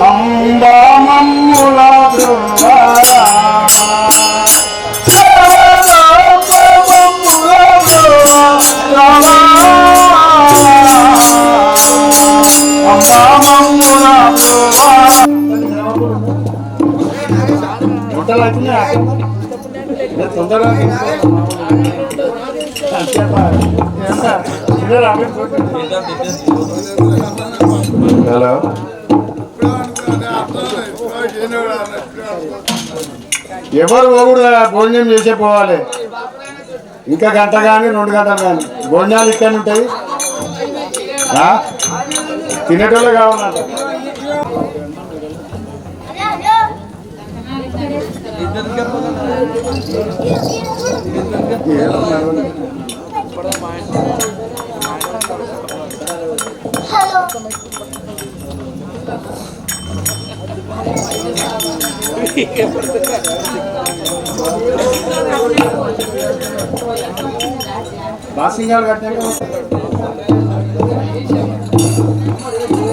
అంబామమ్ముల బ్రువారా hello. ఎవరు పోకూడదు భోజనం చేసే పోవాలి. ఇంకా గంట కానీ రెండు గంటలు కానీ భోజనాలు ఇక్కడ ఉంటాయి. తినేటోళ్ళు కావాలంట. బాసింగాలు కట్టాక ఎవర్రా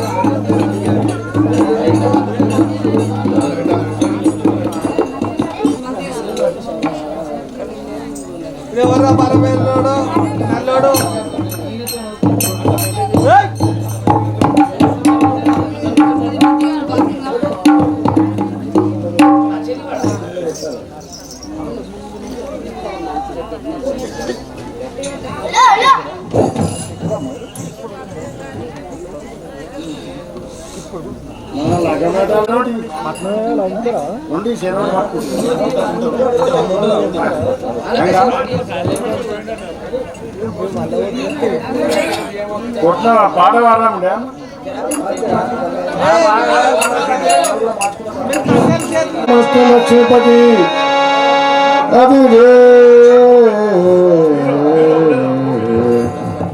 కొట్ల పాట డ్యామ్ మస్తుల అది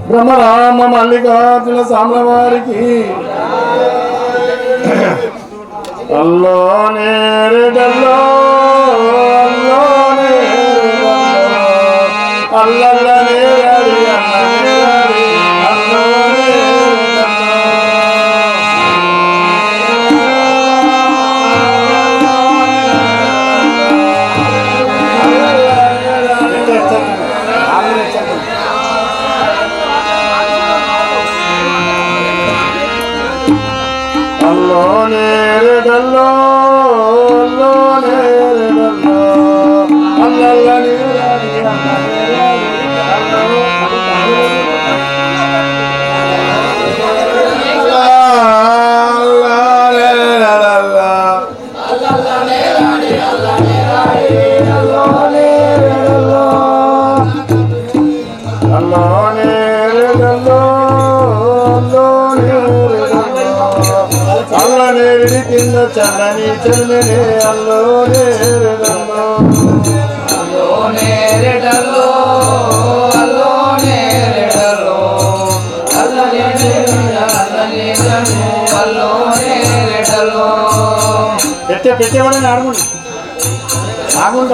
బ్రహ్మరామ మల్లికార్జున సామ్రవారికి. అల్లో నేరుడల్లో అల్లో నేరుడల్లో అల్లల్ల చల్లని చల్లని అల్లో నేరుడల్లో నేరెడలో అల్లో నేరెడలో అల్లని అల్లని అల్లో నేరెడలో పెట్టే పెట్టేవాడని ఆడముండి ఆగుండి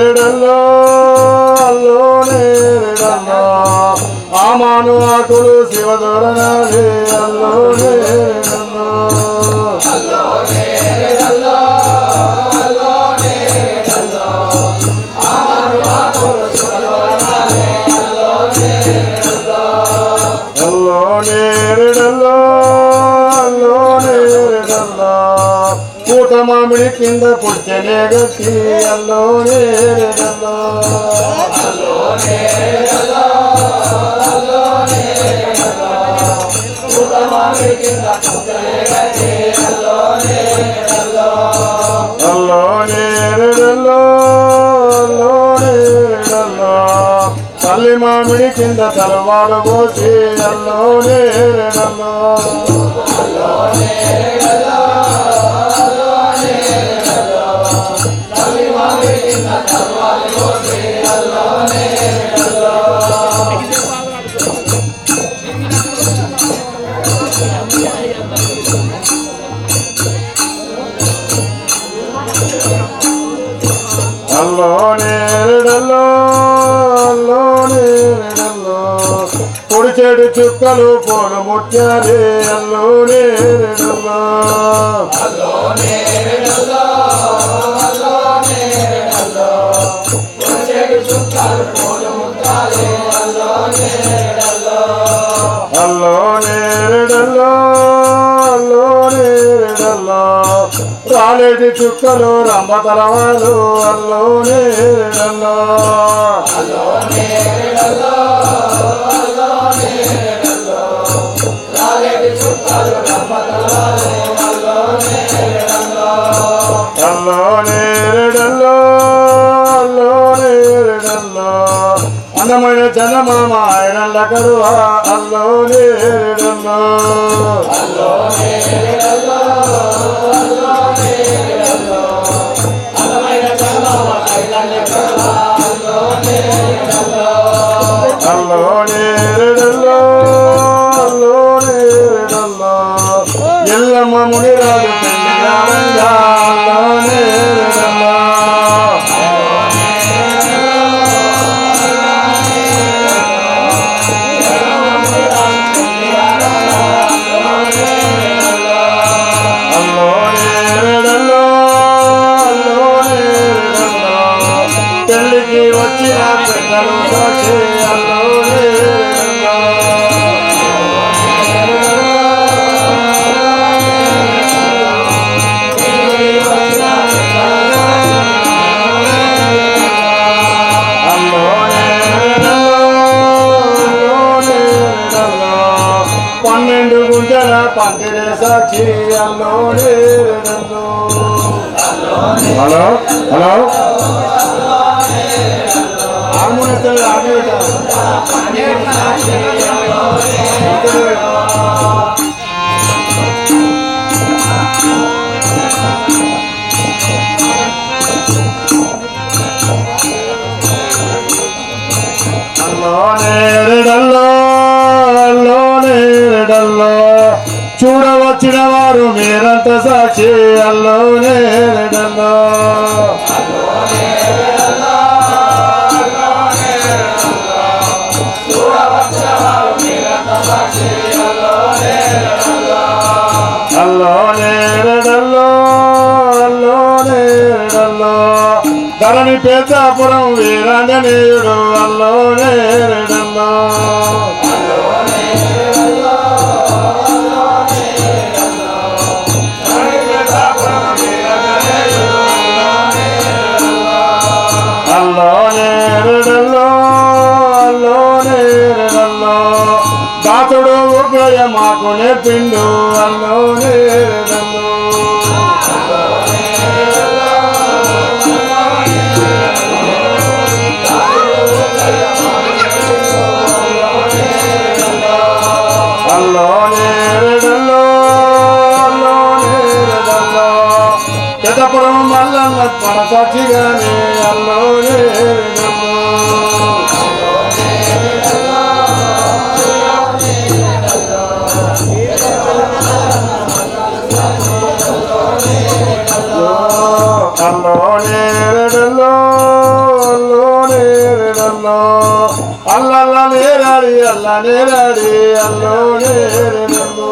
నేరడల్లో అల్లో నేరడల్లో ఆమాను ఆకులు అల్లో నేరడల్లో రాముని కింద పుట్టలేదు అల్లోనే తల్లి మామిడి కింద తలవాడ పోసి అల్లోనే అల్లో నేరడల్లో పొడి చెడు చుక్కలు పోలు ముట్టాలే అల్లో నేరడల్లో అల్లో నేరడల్లో అల్లో నేరడల్లో రాలేటి చుక్కలు రంభ తలవాలు అల్లో నేరడల్లో అల్లో నేరడల్లో అల్లో నేరడల్లో అందమైన చందమామ ఆయన కరువా అల్లో నేరడల్లో అల్లో హలో హలో హార్మోనియం ఆగి అల్లో సాక్షి అల్లో నేరడల్లో అల్లో నేరడల్లో అల్లో నేరడల్లో ధరణి పేదాపురం వీరాంజనేయుడు అల్లో నేరడల్లో open door know. అల్లల్ల నేరాడి అల్ల నేరాడి అల్లో నేరడల్లో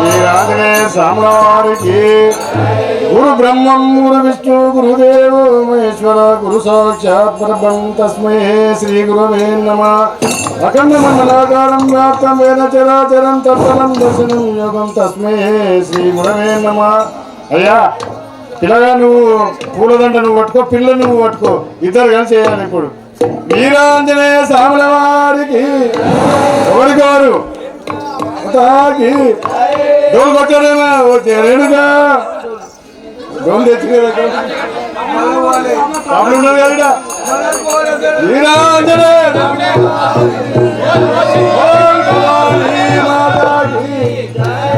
వీరాంజనేయ స్వామివారికి గురు బ్రహ్మం గురు విష్ణు గురుదేవ మహేశ్వర గురు సాక్షాత్ పరబ్రహ్మ తస్మై శ్రీ గురువే నమ అఖండ మండలాకారం వ్యాప్తం వేద చరాచరం తత్ఫలం దర్శనం యోగం తస్మై శ్రీ గురవే నమ అయ్యా పిల్లగా నువ్వు పూలదండ నువ్వు పట్టుకో పిల్ల నువ్వు పట్టుకో ఇద్దరు కలిసి చేయాలి ఇప్పుడు। వీరాంజనేయ స్వాముల వారికి ఎవరికి వారు డోలు కొట్టారేమో రేణుగా డోలు తెచ్చుకోరు అప్పుడు ఉన్నారు కదా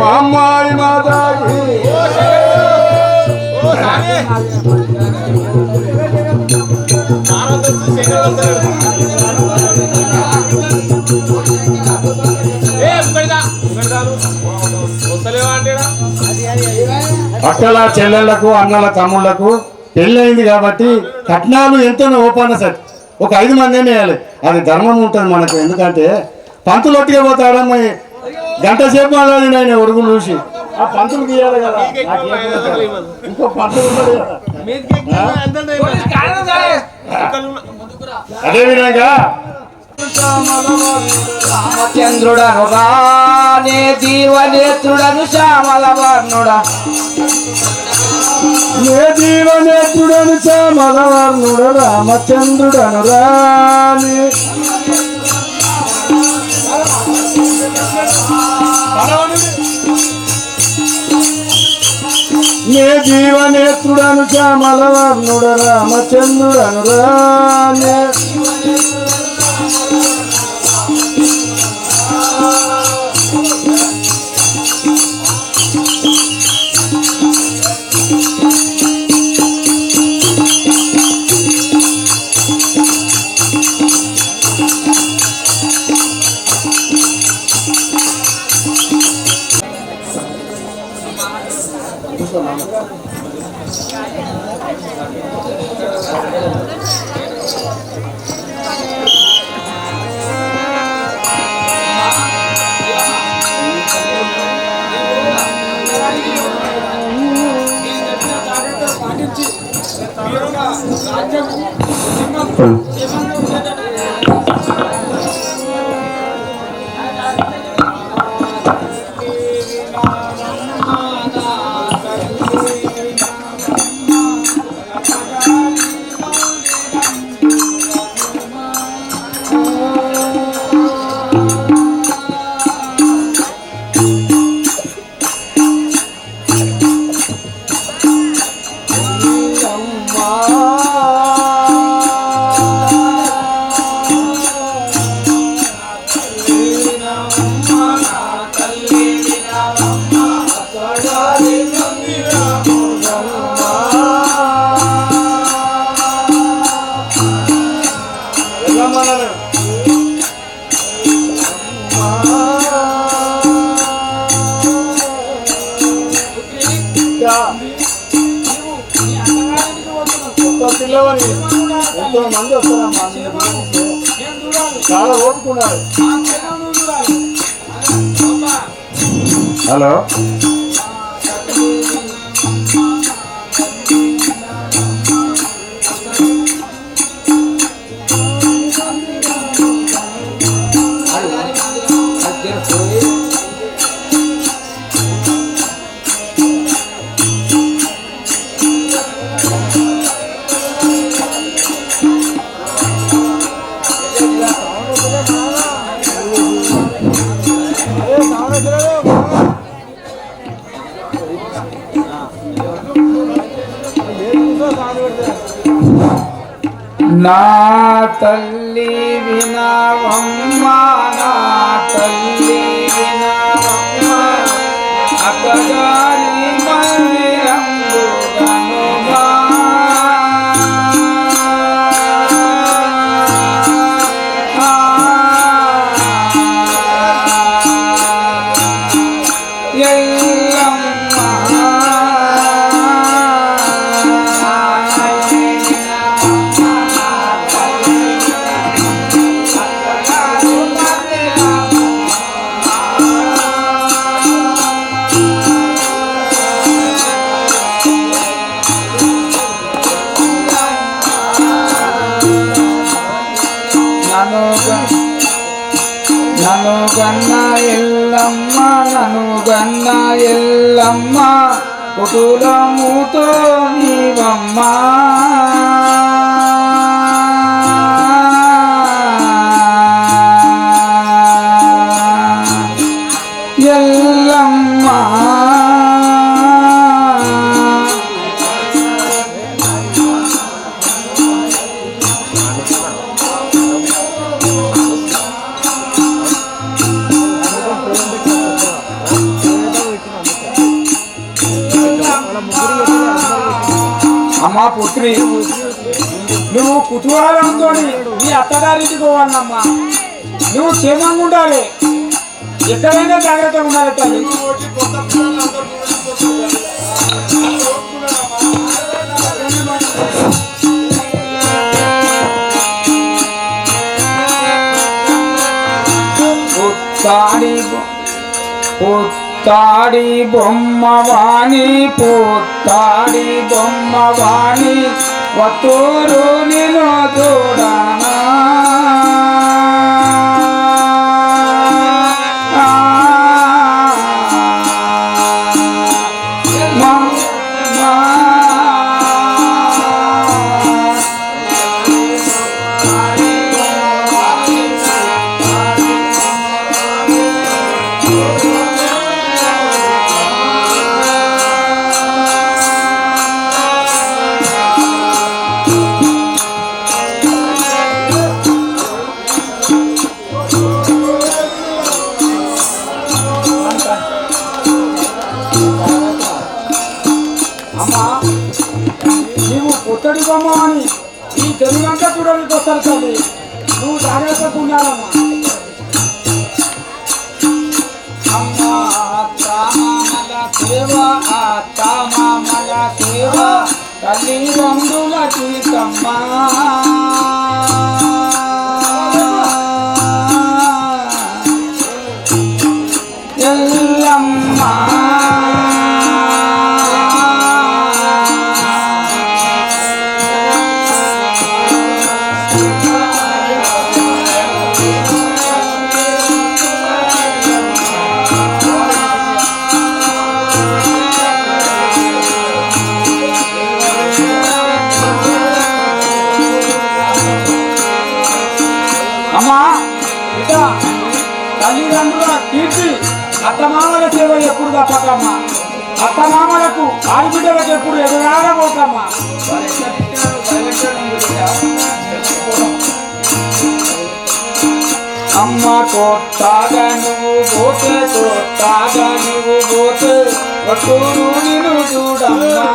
అమ్మాయి మాతాకి అక్కల చెల్లెళ్ళకు అన్నల తమ్ముళ్ళకు పెళ్ళయింది కాబట్టి కట్నాలు ఎంతో ఓపాన సార్. ఒక ఐదు మంది వేయాలి అది ధర్మం ఉంటుంది మనకు. ఎందుకంటే పంతులు ఒట్టిగా పోతాడమ్మ గంట సేపు మాట్లాడి ఆయన ఒరుగులు చూసి. ఆ పంతులు గీయాలి కదా. ఇంకో పంతులు ఉన్నాడు కదా. అదే విధంగా రామచంద్రుడను రానే దీవనేత్రుడను శ్యామల వర్ణుడా ఏ జీవనేత్రుడను శ్యామలవర్ణుడు రామచంద్రుడను రాని ఏ జీవనేత్రుడను శ్యామలవర్ణుడు రామచంద్రుడను రానే 嗯。ఎంతో మంది వస్తారమ్మా చాలా ఓపుకున్నారు హలో నా తల్లి వినవమ్మ నా తల్లి ఎక్కడైనా జాగ్రత్తగా ఉండాలి తల్లి పుత్తాడి బొ- పుత్తాడి బొమ్మవాణి పుత్తాడి బొమ్మవాణి వతూరు నిలో చూడా. తల్లి రంగుల తీసమ్మా బిడ్డ తల్లిదండ్రుల కీర్తి అత్తమామల సేవ ఎప్పుడు తప్పకమ్మా? అత్తమామలకు ఆడబిడ్డలకు ఎప్పుడు ఎదురాడబోకమ్మా అమ్మ కొట్టాగా నువ్వు పోతే కొట్టాగా నువ్వు పోతే ఒట్టూరు నిన్ను చూడమ్మా.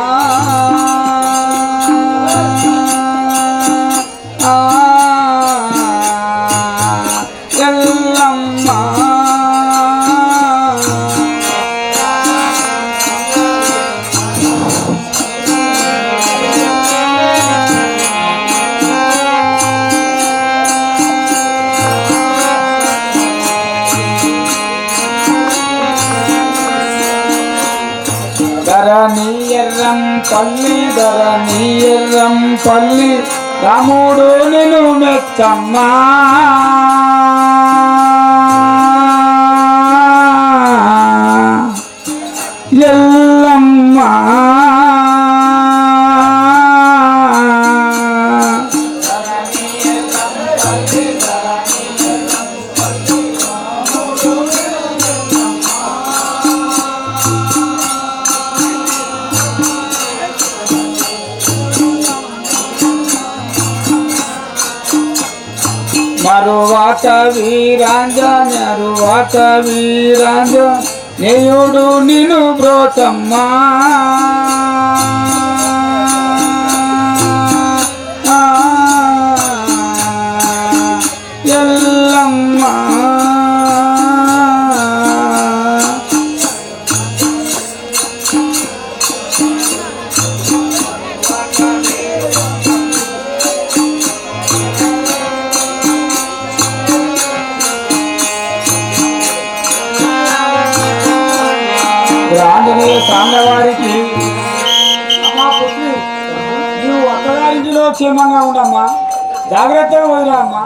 ధరణీయర్రం పల్లి ధరణీయర్రం పల్లి రాముడు నేను మెచ్చమ్మా మరువాత వీరాంజ మరువాత వీరాంజ నేయుడు నిను బ్రోతమ్మా. క్షేమంగా ఉండమ్మా జాగ్రత్తగా వదిలే అమ్మా